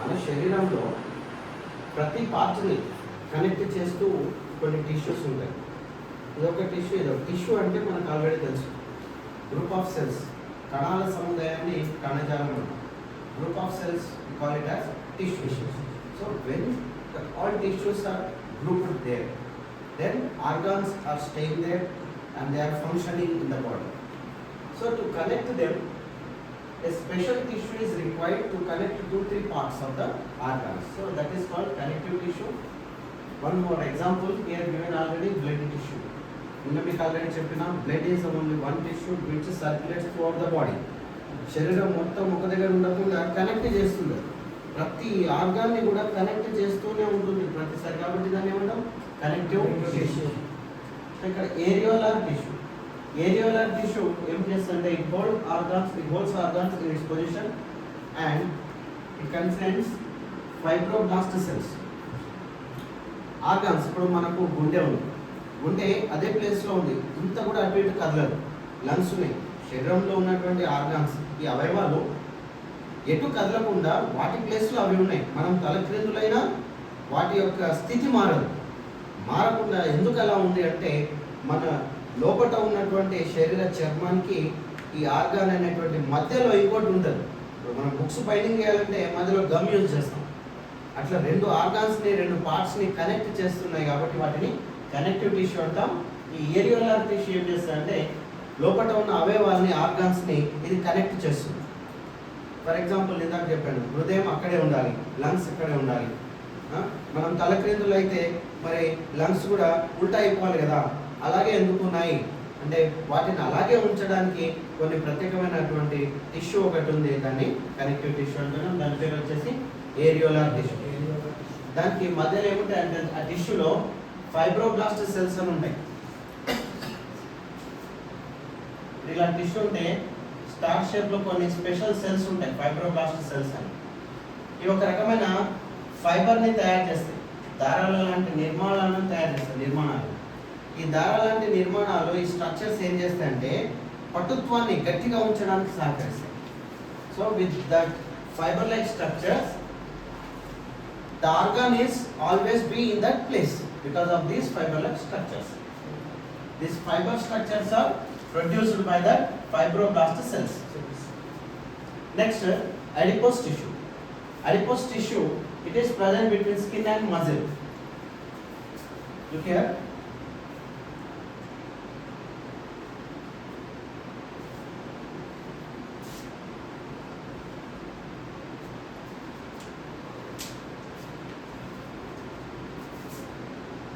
మన శరీరంలో ప్రతి పార్ట్ని కనెక్ట్ చేస్తూ కొన్ని టిష్యూస్ ఉంటాయి. ఇదొక టిష్యూ ఇదొక టిష్యూ అంటే మనకు ఆల్రెడీ తెలుసు. గ్రూప్ ఆఫ్ సెల్స్ కణాల సముదాయాన్ని కణజాలం group of cells call it as tissues so when all tissues are group there then organs are staying there and they are functioning in the body so to connect them a special tissue is required to connect two three parts of the organs so that is called connective tissue one more example we have given already blood tissue నిన్న మీకు already చెప్పిన blood is only one tissue which circulates through the body శరీరం మొత్తం ఒక దగ్గర ఉన్నప్పుడు connect చేస్తుంది ప్రతి ఆర్గాన్ని కూడా కనెక్ట్ చేస్తూనే ఉంటుంది ప్రతిసారి కాబట్టి దాన్ని ఏమంటాం కనెక్టివ్ టిష్యూ ఇక్కడ ఏరియోలార్ టిష్యూ ఏరియోలార్ టిష్యూ ఏం చేస్తుందంటే it hold organs it holds organs in its position and it consists fibroblast cells organs ఇప్పుడు మనకు గుండె ఉంది. గుండె అదే ప్లేస్లో ఉంది. ఇంత కూడా అటు ఇటు కదలదు. లంగ్స్ ఉన్నాయి. శరీరంలో ఉన్నటువంటి ఆర్గాన్స్ ఈ అవయవాలు ఎటు కదలకుండా వాటి ప్లేస్లో అవి ఉన్నాయి. మనం తలక్రిందులైనా వాటి యొక్క స్థితి మారదు. మారకుండా ఎందుకు అలా ఉంది అంటే మన లోపట ఉన్నటువంటి శరీర చర్మానికి ఈ ఆర్గాన్ అనేటువంటి మధ్యలో ఇంకోటి ఉంటుంది. ఇప్పుడు మనం బుక్స్ బైండింగ్ చేయాలంటే మధ్యలో గమ్ యూజ్ చేస్తాం. అట్లా రెండు ఆర్గాన్స్ని రెండు పార్ట్స్ని కనెక్ట్ చేస్తున్నాయి కాబట్టి వాటిని కనెక్టివ్ టిష్యూ అంటాం. ఈ ఏరియోలార్ టిష్యూ ఏం చేస్తారంటే లోపల ఉన్న అవయవాల్ని ఆర్గాన్స్ని ఇది కనెక్ట్ చేస్తుంది. ఫర్ ఎగ్జాంపుల్ ఇందాక చెప్పాను హృదయం అక్కడే ఉండాలి లంగ్స్ ఇక్కడే ఉండాలి. మనం తలక్రిందులు అయితే మరి లంగ్స్ కూడా ఉల్టా అయిపోవాలి కదా? అలాగే ఎందుకు ఉన్నాయి అంటే వాటిని అలాగే ఉంచడానికి కొన్ని ప్రత్యేకమైనటువంటి టిష్యూ ఒకటి ఉంది దాన్ని. కనెక్టివ్ టిష్యూ అంటున్నాం దాని పేరు వచ్చేసి ఏరియోలార్ టిష్యూ. దానికి మధ్యలో ఏముంటాయి అంటే ఆ టిష్యూలో ఫైబ్రోబ్లాస్ట్ సెల్స్ అని ఉంటాయి. ఇలా టిష్యూ ఉంటే స్టార్ షేప్లో కొన్ని స్పెషల్ సెల్స్ ఉంటాయి ఫైబ్రోబ్లాస్ట్ సెల్స్ అని. ఇవి ఒక రకమైన ఫైబర్ని తయారు చేస్తాయి. దారాల లాంటి నిర్మాణాలను తయారు చేస్తాయి నిర్మాణాలు. ఈ దారాల లాంటి నిర్మాణాలు ఈ స్ట్రక్చర్స్ ఏం చేస్తాయంటే పట్టుత్వాన్ని గట్టిగా ఉంచడానికి సహకరిస్తాయి. So with that fibre like structures the organ is always be in that place because of these fibre like structures this fibre structures are produced by that fibroblast cells next adipose tissue adipose tissue it is present between skin and muscle. Look here,